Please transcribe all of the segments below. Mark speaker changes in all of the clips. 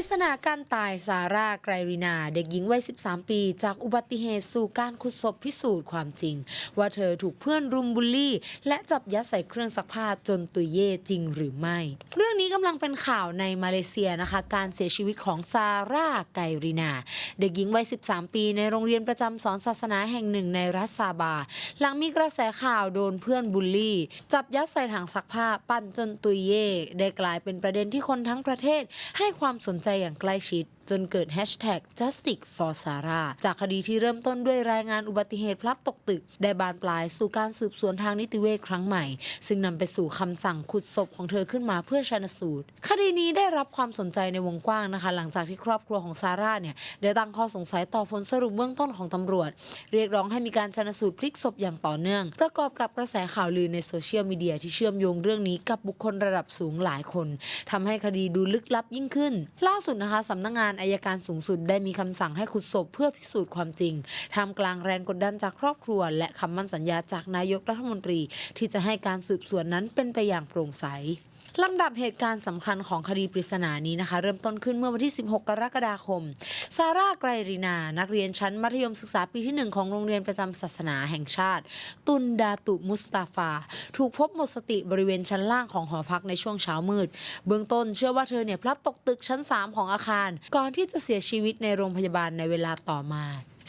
Speaker 1: ริศนาการตายซาร่าไกรรินา เด็กหญิงวัย 13 ปี จากอุบัติเหตุสู่การขุดศพพิสูจน์ความจริง ว่าเธอถูกเพื่อนรุมบูลลี่ และจับยัดใส่เครื่องซักผ้าจนตุยเย่จริงหรือไม่ เรื่องนี้กำลังเป็นข่าวในมาเลเซียนะคะ การเสียชีวิตของซาร่าไกรรินา เด็กหญิงวัย 13 ปีในโรงเรียนประจำสอนศาสนาแห่งหนึ่งในรัฐซาบา หลังมีกระแสข่าวโดนเพื่อนบูลลี่ จับยัดใส่ถังซักผ้าปั้นจนตุยเย่ได้กลายเป็นประเด็นที่คนทั้งประเทศให้ความสนใจอย่างใกล้ชิด จนเกิดแฮชแท็ก justice for Sarah จากคดีที่เริ่มต้นด้วยรายงานอุบัติเหตุพลัดตกตึก ได้บานปลายสู่การสืบสวนทางนิติเวชครั้งใหม่ ซึ่งนำไปสู่คำสั่งขุดศพของเธอขึ้นมาเพื่อชันสูตร คดีนี้ได้รับความสนใจในวงกว้างนะคะ หลังจากที่ครอบครัวของซาร่าเนี่ยได้ตั้งข้อสงสัยต่อผลสรุปเบื้องต้นของตำรวจ เรียกร้องให้มีการชันสูตรพลิกศพอย่างต่อเนื่อง ประกอบกับกระแสข่าวลือในโซเชียลมีเดียที่เชื่อมโยงเรื่องนี้กับบุคคลระดับสูงหลายคนทำให้คดีดูลึกลับยิ่งขึ้น ล่าสุดนะคะสำนักงานอายการสูงสุดได้มีคำสั่งให้ขุดศพเพื่อพิสูจน์ความจริงท่ามกลางแรงกดดันจากครอบครัว และคำมั่นสัญญาจากนายกรัฐมนตรี ที่จะให้การสืบสวนนั้นเป็นไปอย่างโปร่งใส ลำดับเหตุการณ์สำคัญของคดีปริศนานี้นะคะ เริ่มต้นขึ้นเมื่อวันที่ 16 กรกฎาคม ซาร่าไกรรินา นักเรียนชั้นมัธยมศึกษาปีที่ 1 ของโรงเรียนประจำศาสนาแห่งชาติ ตุนดาตุมุสตาฟา ถูกพบหมดสติบริเวณชั้นล่างของหอพักในช่วงเช้ามืด เบื้องต้นเชื่อว่าเธอเนี่ยพลัดตกตึกชั้น 3 ของอาคาร ก่อนที่จะเสียชีวิตในโรงพยาบาลในเวลาต่อมา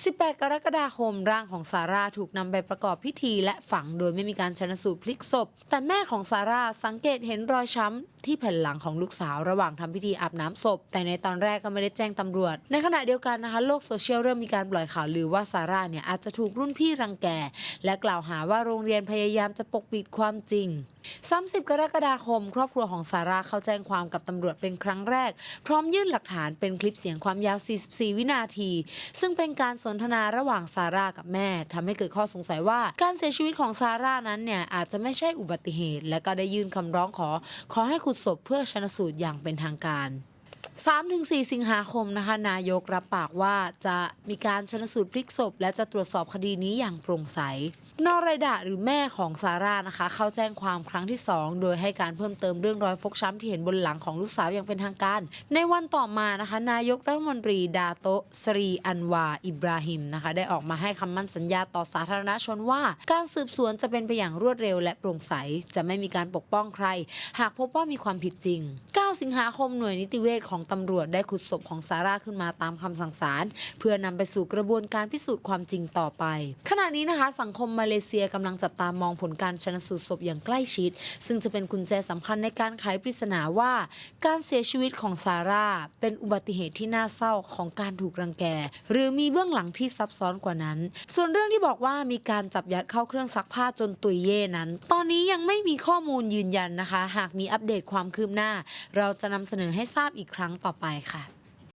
Speaker 1: 18 กรกฎาคมร่างของซาร่าถูกนำไปประกอบพิธีและฝังโดยไม่มีการชนสูตรพลิกศพ แต่แม่ของซาร่าสังเกตเห็นรอยช้ำที่แผ่นหลังของลูกสาวระหว่างทำพิธีอาบน้ำศพ แต่ในตอนแรกก็ไม่ได้แจ้งตำรวจ ในขณะเดียวกันนะคะโลกโซเชียลเริ่มมีการปล่อยข่าวลือว่าซาร่าเนี่ยอาจจะถูกรุ่นพี่รังแกและกล่าวหาว่าโรงเรียนพยายามจะปกปิดความจริง 30 กรกฎาคม ครอบครัวของซาร่าเข้าแจ้งความกับตำรวจเป็นครั้งแรก พร้อมยื่นหลักฐานเป็นคลิปเสียงความยาว 44 วินาที ซึ่งเป็นการสนทนาระหว่างซาร่ากับแม่ทำให้เกิดข้อสงสัยว่า การเสียชีวิตของซาร่านั้นเนี่ยอาจจะไม่ใช่อุบัติเหตุ และก็ได้ยื่นคำร้องขอ ขอให้ขุดศพเพื่อชนสูตรอย่างเป็นทางการ 3-4 สิงหาคมนะคะ นายกรับปากว่าจะมีการชนสูตรพลิกศพ และจะตรวจสอบคดีนี้อย่างโปร่งใส นอรายดาหรือแม่ของซาร่านะคะ เข้าแจ้งความครั้งที่ 2 โดยให้การเพิ่มเติมเรื่องรอยฟกช้ำที่เห็นบนหลังของลูกสาวอย่างเป็นทางการ ในวันต่อมานะคะ นายกรัฐมนตรีดาโตสรีอันวา อิบราฮิมนะคะ ได้ออกมาให้คำมั่นสัญญาต่อสาธารณชนว่า การสืบสวนจะเป็นไปอย่างรวดเร็ว และโปร่งใสจะไม่มีการปกป้องใคร หากพบว่ามีความผิดจริง 9 สิงหาคมหน่วยนิติเวชของตำรวจได้ขุดศพของซาร่าขึ้นมาตามคำสั่งศาลเพื่อนำไปสู่กระบวนการพิสูจน์ความจริงต่อไป ขณะนี้นะคะ สังคมมาเลเซียกำลังจับตามองผลการชนสูตรศพอย่างใกล้ชิด ซึ่งจะเป็นกุญแจสำคัญในการไขปริศนาว่า การเสียชีวิตของซาร่าเป็นอุบัติเหตุที่น่าเศร้าของการถูกรังแก หรือมีเบื้องหลังที่ซับซ้อนกว่านั้น ส่วนเรื่องที่บอกว่ามีการจับยัดเข้าเครื่องซักผ้าจนตุยเย่นั้น ตอนนี้ยังไม่มีข้อมูลยืนยันนะคะ หากมีอัปเดตความคืบหน้า เราจะนำเสนอให้ทราบอีกครั้งรั้งต่อไปค่ะ